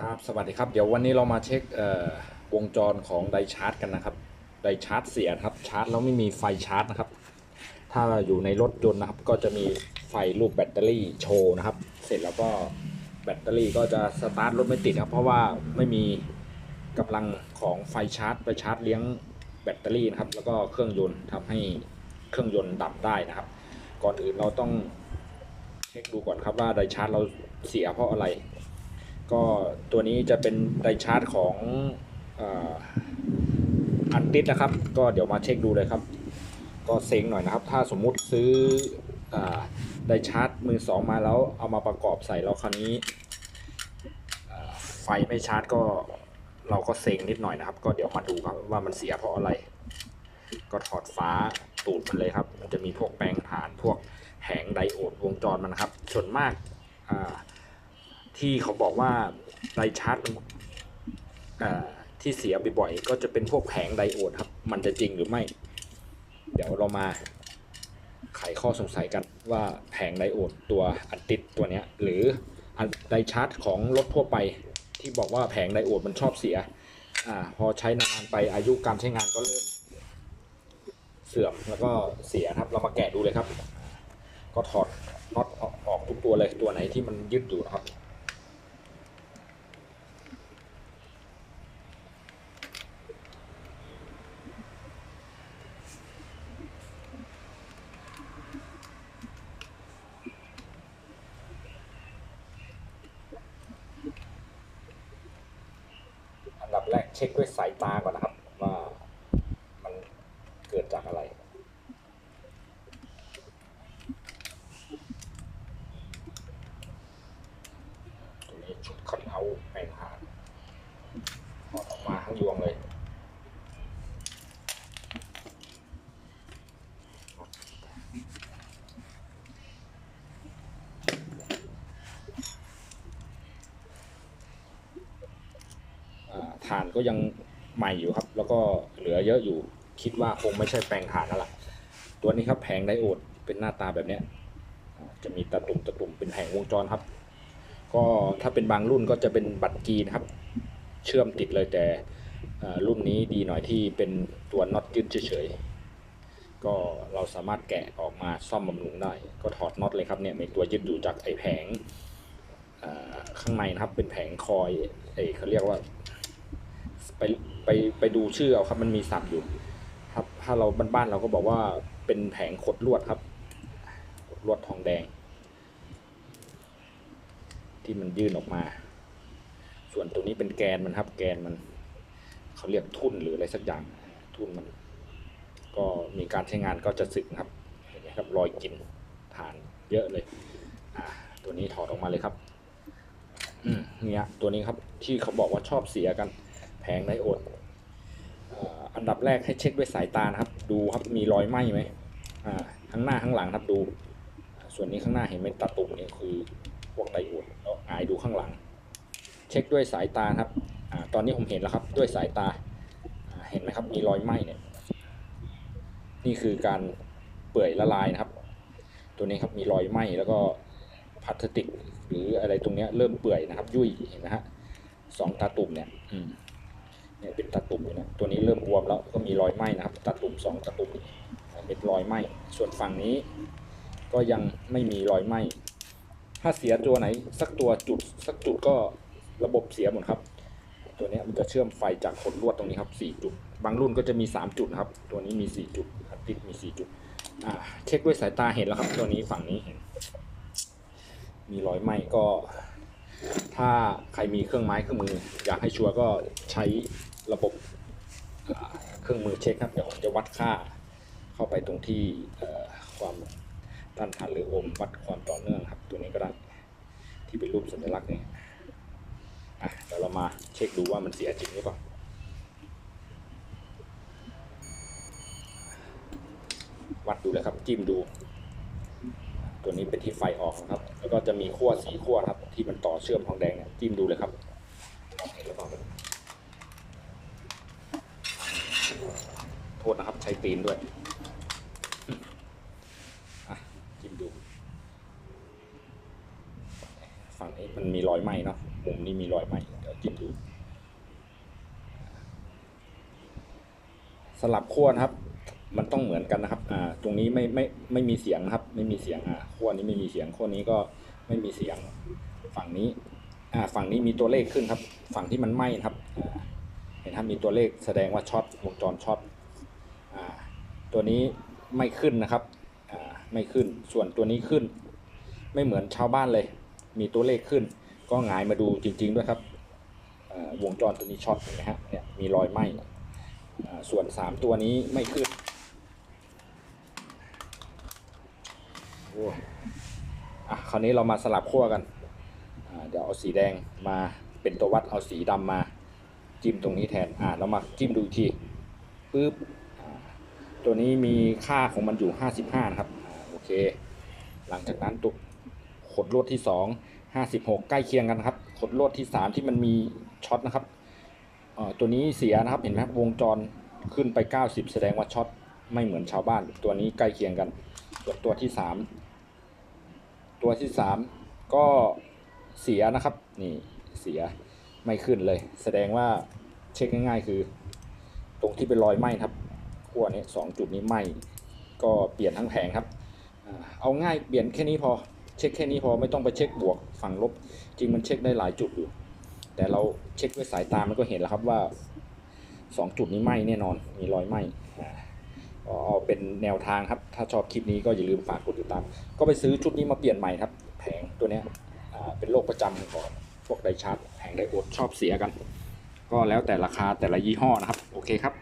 ครับสวัสดีครับ เดี๋ยววันนี้เรามาเช็ควงจรของไดชาร์จกันนะครับ ไดชาร์จเสียครับชาร์จแล้วไม่มีไฟชาร์จนะครับ ถ้าอยู่ในรถยนต์นะครับ ก็จะมีไฟรูปแบตเตอรี่โชว์นะครับ เสร็จแล้วก็แบตเตอรี่ก็จะสตาร์ทรถไม่ติดครับ เพราะว่าไม่มีกำลังของไฟชาร์จไปชาร์จเลี้ยงแบตเตอรี่นะครับ แล้วก็เครื่องยนต์ทำให้เครื่องยนต์ดับได้นะครับ ก่อนอื่นเราต้องเช็คดูก่อนครับว่าไดชาร์จเราเสียเพราะอะไร ก็ตัวนี้จะเป็นไดชาร์จของอันติดนะครับ ก็เดี๋ยวมาเช็คดูเลยครับ ก็เซ็งหน่อยนะครับ ถ้าสมมุติซื้ออไดชาร์จมือสองมาแล้วเอามาประกอบใส่แล้วคราวนี้ไฟไม่ชาร์จก็เราก็เซ็งนิดหน่อยนะครับ ก็เดี๋ยวมาดูครับว่ามันเสียเพราะอะไร ก็ถอดฟ้าตูดมันเลยครับ มันจะมีพวกแปลงผ่านพวกแผงไดโอดวงจรมันนะครับส่วนมากอ่า ที่เขาบอกว่าไดชาร์จที่เสียบ่อยๆก็จะเป็นพวกแผงไดโอดครับ มันจะจริงหรือไม่ เดี๋ยวเรามาไขข้อสงสัยกันว่าแผงไดโอดตัวอันติดตัวเนี้ย หรืออันไดชาร์จของรถทั่วไป ที่บอกว่าแผงไดโอดมันชอบเสียอพอใช้นานไปอายุการใช้งานก็เริ่ม เสื่อมแล้วก็เสียครับ เรามาแกะดูเลยครับ ก็ถอดน็อตออกทุกตัวเลยตัวไหนที่มันยึดอยู่นะครับ อันดับแรก เช็คด้วยสายตาก่อนนะครับ ว่ามันเกิดจากอะไร ตัวนี้ชุดคัดเอาท์แปลงผ่านถอดออกมาทั้งยวงเลย อ่านก็ยังใหม่อยู่ครับ แล้วก็เหลือเยอะอยู่คิดว่าคงไม่ใช่แปลงฐานแล้วล่ะตัวนี้ครับแผงไดโอดเป็นหน้าตาแบบเนี้ยจะมีตะตุ่มตะตุ่มเป็นแผงวงจรครับ ก็ถ้าเป็นบางรุ่นก็จะเป็นบัตรกีนะครับ เชื่อมติดเลยแต่รุ่นนี้ดีหน่อยที่เป็นตัวน็อตยึดเฉยๆก็เราสามารถแกะออกมาซ่อมบำรุงได้ ก็ถอดน็อตเลยครับเนี่ยมีตัวยึดอยู่จากไอ้แผงข้างในนะครับเป็นแผงคอยเอเขาเรียกว่า ไปไปไปดูชื่อเอาครับ มันมีสับอยู่ ครับ ถ้าเราบ้านๆเราก็บอกว่าเป็นแผงขดลวดครับขดลวดทองแดง ที่มันยื่นออกมา ส่วนตัวนี้เป็นแกนมันครับ แกนมันเขาเรียกทุ่นหรืออะไรสักอย่างทุ่นมัน ก็มีการใช้งานก็จะสึกครับเห็นไหมครับรอยกินฐานเยอะเลยอ่าตัวนี้ถอดออกมาเลยครับเนี่ยตัวนี้ครับที่เขาบอกว่าชอบเสียกัน แผงไดโอดเอ่ออันดับแรกให้เช็คด้วยสายตานะครับ ดูครับมีรอยไหม้ไหมอ่าข้งหน้าข้งหลังครับดู ส่วนนี้ข้างหน้าเห็นเป็นตาตุ่มเนี่ยคือพวกไดโอดแล้วอายดูข้างหลัง เช็คด้วยสายตาครับอตอนนี้ผมเห็นแล้วครับด้วยสายตาเห็นไหมครับมีรอยไหม้เนี่ยนี่คือการเปื่อยละลายนะครับ ตัวนี้ครับมีรอยไหม้แล้วก็พลาสติก หรืออะไรตรงเนี้ยเริ่มเปื่อยนะครับ ยุ่ยเห็นไหมฮะสองตาตุ่มเนี่ยอืม เนี่ยเป็นตาตุ่มอยู่นะตัวนี้เริ่มบวมแล้วก็มีรอยไหม้นะครับตาตุ่มสองตาตุ่มเป็นรอยไหม้ส่วนฝั่งนี้ ก็ยังไม่มีรอยไหม้ถ้าเสียตัวไหน สักตัวจุดสักจุดก็ระบบเสียหมดครับ ตัวนี้มันจะเชื่อมไฟจากขนลวดตรงนี้ครับสี่จุด บางรุ่นก็จะมีสามจุดนะครับ ตัวนี้มีสี่จุดอันติดมีสี่จุดอ่าเช็คด้วยสายตาเห็นแล้วครับ ตัวนี้ฝั่งนี้เห็นมีรอยไหม้ก็ ถ้าใครมีเครื่องไม้เครื่องมือ อยากให้ชัวร์ก็ใช้ระบบเครื่องมือเช็คครับเดี๋ยวผมจะวัดค่าเข้าไปตรงที่ความต้านทานหรือโอห์มวัดความต่อเนื่องครับ ตัวนี้ก็ได้ที่เป็นรูปสัญลักษณ์นี่อะเดี๋ยวเรามาเช็คดูว่ามันเสียจริงหรือเปล่าวัดดูเลยครับจิ้มดู ตัวนี้เป็นที่ไฟออกนะครับ แล้วก็จะมีขั้วสีขั้วครับ ที่มันต่อเชื่อมทองแดงเนี่ยจิ้มดูเลยครับโทษนะครับใช้ตีนด้วยจิ้มดู ฝั่งนี้มันมีรอยไหมเนาะมุมนี้มีรอยไหมเดี๋ยวจิ้มดู สลับขั้วนะครับ มันต้องเหมือนกันนะครับ อ่า ตรงนี้ไม่ไม่ไม่มีเสียงนะครับ ไม่มีเสียง อ่าขั้วนี้ไม่มีเสียงขั้วนี้ก็ไม่มีเสียง ฝั่งนี้ อ่า ฝั่งนี้มีตัวเลขขึ้นครับ ฝั่งที่มันไหม้นะครับ เห็นครับ มีตัวเลขแสดงว่าช็อตวงจรช็อต อ่า ตัวนี้ไม่ขึ้นนะครับ อ่า ไม่ขึ้น ส่วนตัวนี้ขึ้น ไม่เหมือนชาวบ้านเลย มีตัวเลขขึ้น ก็หงายมาดูจริง ๆ ด้วยครับอ่าวงจรตัวนี้ช็อตนไหมฮะ เนี่ย มีรอยไหม้อ่าส่วน 3 ตัวนี้ไม่ขึ้นโอ้อะค ราวนี้เรามาสลับขั้วกัน เดี๋ยวเอาสีแดงมาเป็นตัววัดเอาสีดำมาจิ้มตรงนี้แทน อ่าเรามาจิ้มดูทีปึ๊บตัวนี้มีค่าของมันอยู่ 55 นะครับอโอเค หลังจากนั้นตัวขดลวดที่ 2 56 ใกล้เคียงกันครับ ขดลวดที่ 3 ที่มันมีช็อตนะครับอ่อตัวนี้เสียนะครับ เห็นไหมวงจรขึ้นไป 90 แสดงว่าช็อตไม่เหมือนชาวบ้าน ตัวนี้ใกล้เคียงกันส่วนตัวที่ 3 ตัวที่3ก็เสียนะครับ นี่เสียไม่ขึ้นเลย แสดงว่าเช็คง่ายๆ คือ ตรงที่เป็นรอยไหม้ครับขั้วนี้สองจุดนี้ไหม้ก็เปลี่ยนทั้งแผงครับ เอาง่ายเปลี่ยนแค่นี้พอเช็คแค่นี้พอไม่ต้องไปเช็คบวกฝั่งลบ จริงมันเช็คได้หลายจุดอยู่ แต่เราเช็คด้วยสายตามันก็เห็นแล้วครับว่า 2 จุดนี้ไหม้แน่นอนมีรอยไหม้ เอาเป็นแนวทางครับ ถ้าชอบคลิปนี้ก็อย่าลืมฝากกดติดตาม ก็ไปซื้อชุดนี้มาเปลี่ยนใหม่ครับ แผงตัวนี้เป็นโรคประจำของพวกไดชาร์จแผงไดโอดชอบเสียกัน ก็แล้วแต่ราคาแต่ละยี่ห้อนะครับ โอเคครับ